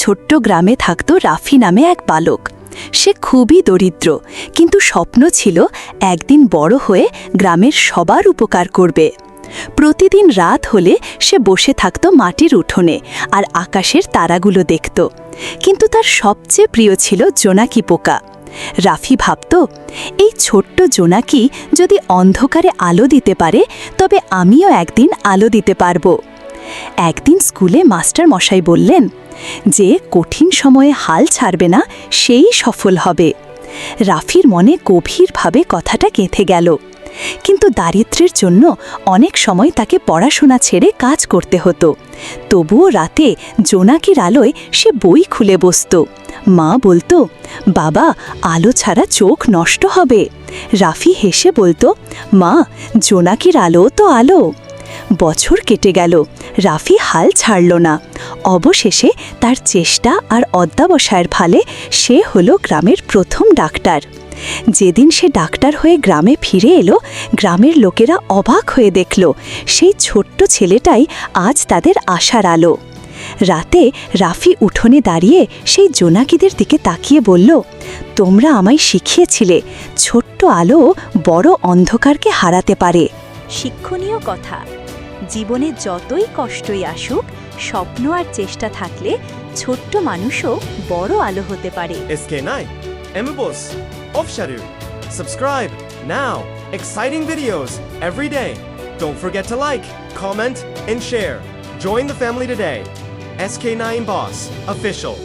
ছোট্ট গ্রামে থাকত রাফি নামে এক বালক। সে খুবই দরিদ্র, কিন্তু স্বপ্ন ছিল একদিন বড় হয়ে গ্রামের সবার উপকার করবে। প্রতিদিন রাত হলে সে বসে থাকত মাটির উঠোনে আর আকাশের তারাগুলো দেখত। কিন্তু তার সবচেয়ে প্রিয় ছিল জোনাকি পোকা। রাফি ভাবত, এই ছোট্ট জোনাকি যদি অন্ধকারে আলো দিতে পারে, তবে আমিও একদিন আলো দিতে পারব। একদিন স্কুলে মাস্টার মশাই বললেন যে কঠিন সময়ে হাল ছাড়বে না, সেই সফল হবে। রাফির মনে গভীরভাবে কথাটা গেঁথে গেল। কিন্তু দারিদ্র্যের জন্য অনেক সময় তাকে পড়াশোনা ছেড়ে কাজ করতে হতো। তবুও রাতে জোনাকির আলোয় সে বই খুলে বসত। মা বলতো, বাবা, আলো ছাড়া চোখ নষ্ট হবে। রাফি হেসে বলতো, মা, জোনাকির আলো তো আলো। বছর কেটে গেল। রাফি হাল ছাড়ল না। অবশেষে তার চেষ্টা আর অধ্যাবসায়ের ফালে সে হলো গ্রামের প্রথম ডাক্তার। যেদিন সে ডাক্তার হয়ে গ্রামে ফিরে এলো, গ্রামের লোকেরা অবাক হয়ে দেখল, সেই ছোট্ট ছেলেটাই আজ তাদের আশার আলো। রাতে রাফি উঠোনে দাঁড়িয়ে সেই জোনাকিদের দিকে তাকিয়ে বলল, তোমরা আমায় শিখিয়েছিলে, ছোট্ট আলো বড় অন্ধকারকে হারাতে পারে। শিক্ষণীয় কথা। জীবনে যতই কষ্টই আসুক স্বপ্ন আর চেষ্টা থাকলে ছোট্ট মানুষও বড় আলো হতে পারে SK9, Emibus, Ofsharu. Subscribe now. Exciting videos every day. Don't forget to like, comment, and share. Join the family today. SK9 Boss, official.